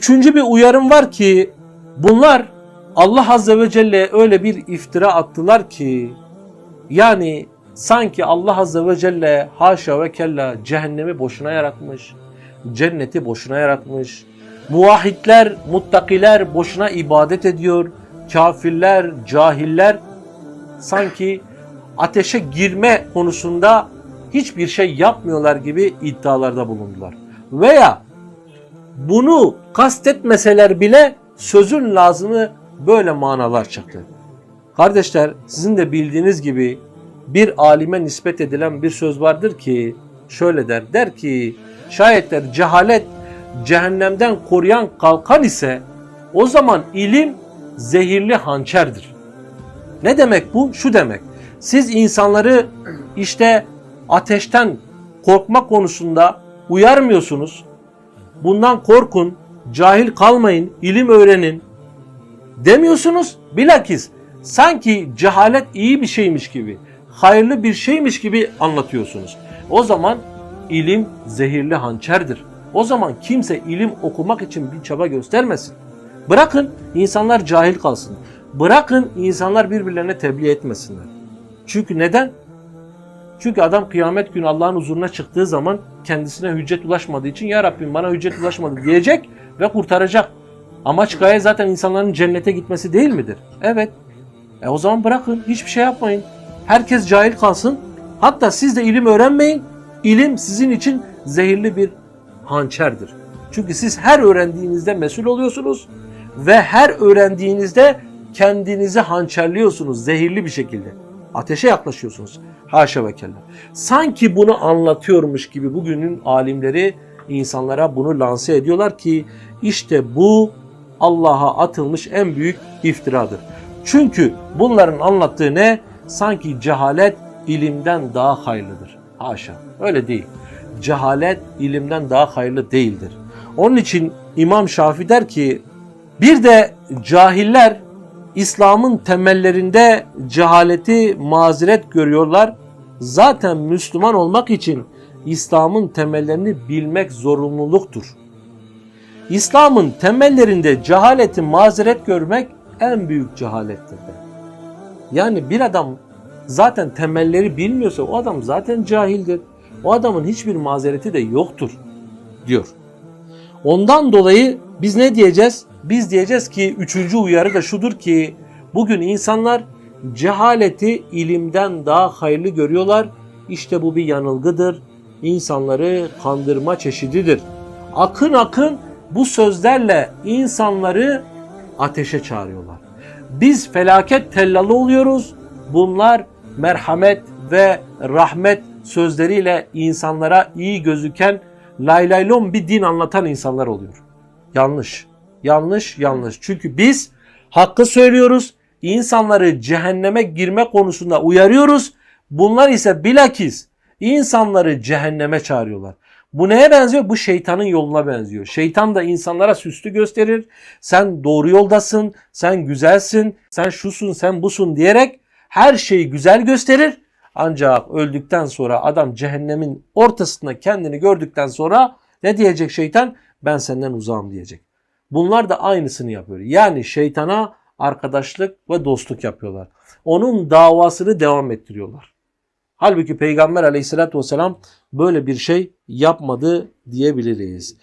Üçüncü bir uyarım var ki bunlar Allah Azze ve Celle'ye öyle bir iftira attılar ki yani sanki Allah Azze ve Celle haşa ve kella cehennemi boşuna yaratmış, cenneti boşuna yaratmış, muvahhidler, muttakiler boşuna ibadet ediyor, kafirler, cahiller sanki ateşe girme konusunda hiçbir şey yapmıyorlar gibi iddialarda bulundular. Veya bunu kastetmeseler bile sözün lazımı böyle manalar çıktı. Kardeşler sizin de bildiğiniz gibi bir alime nispet edilen bir söz vardır ki şöyle der. Der ki şayet der cehalet cehennemden koruyan kalkan ise o zaman ilim zehirli hançerdir. Ne demek bu? Şu demek. Siz insanları işte ateşten korkma konusunda uyarmıyorsunuz. Bundan korkun, cahil kalmayın, ilim öğrenin demiyorsunuz. Bilakis sanki cehalet iyi bir şeymiş gibi, hayırlı bir şeymiş gibi anlatıyorsunuz. O zaman ilim zehirli hançerdir. O zaman kimse ilim okumak için bir çaba göstermesin. Bırakın insanlar cahil kalsın. Bırakın insanlar birbirlerine tebliğ etmesinler. Çünkü neden? Çünkü adam kıyamet günü Allah'ın huzuruna çıktığı zaman kendisine hüccet ulaşmadığı için Ya Rabbim bana hüccet ulaşmadı diyecek ve kurtaracak. Amaç gaye zaten insanların cennete gitmesi değil midir? Evet. E o zaman bırakın hiçbir şey yapmayın. Herkes cahil kalsın. Hatta siz de ilim öğrenmeyin. İlim sizin için zehirli bir hançerdir. Çünkü siz her öğrendiğinizde mesul oluyorsunuz ve her öğrendiğinizde kendinizi hançerliyorsunuz zehirli bir şekilde. Ateşe yaklaşıyorsunuz. Haşa ve kella. Sanki bunu anlatıyormuş gibi bugünün alimleri insanlara bunu lanse ediyorlar ki işte bu Allah'a atılmış en büyük iftiradır. Çünkü bunların anlattığı ne? Sanki cehalet ilimden daha hayırlıdır. Haşa. Öyle değil. Cehalet ilimden daha hayırlı değildir. Onun için İmam Şafii der ki bir de cahiller İslam'ın temellerinde cehaleti mazeret görüyorlar. Zaten Müslüman olmak için İslam'ın temellerini bilmek zorunluluktur. İslam'ın temellerinde cehaleti mazeret görmek en büyük cehalettir. Yani bir adam zaten temelleri bilmiyorsa o adam zaten cahildir. O adamın hiçbir mazereti de yoktur diyor. Ondan dolayı biz ne diyeceğiz? Biz diyeceğiz ki üçüncü uyarı da şudur ki bugün insanlar cehaleti ilimden daha hayırlı görüyorlar. İşte bu bir yanılgıdır. İnsanları kandırma çeşididir. Akın akın bu sözlerle insanları ateşe çağırıyorlar. Biz felaket tellalı oluyoruz. Bunlar merhamet ve rahmet sözleriyle insanlara iyi gözüken laylaylon bir din anlatan insanlar oluyor. Yanlış. Yanlış, yanlış. Çünkü biz hakkı söylüyoruz. İnsanları cehenneme girme konusunda uyarıyoruz. Bunlar ise bilakis insanları cehenneme çağırıyorlar. Bu neye benziyor? Bu şeytanın yoluna benziyor. Şeytan da insanlara süslü gösterir. Sen doğru yoldasın, sen güzelsin, sen şusun, sen busun diyerek her şeyi güzel gösterir. Ancak öldükten sonra adam cehennemin ortasında kendini gördükten sonra ne diyecek şeytan? Ben senden uzağım diyecek. Bunlar da aynısını yapıyor. Yani şeytana arkadaşlık ve dostluk yapıyorlar. Onun davasını devam ettiriyorlar. Halbuki Peygamber aleyhissalatü vesselam böyle bir şey yapmadı diyebiliriz.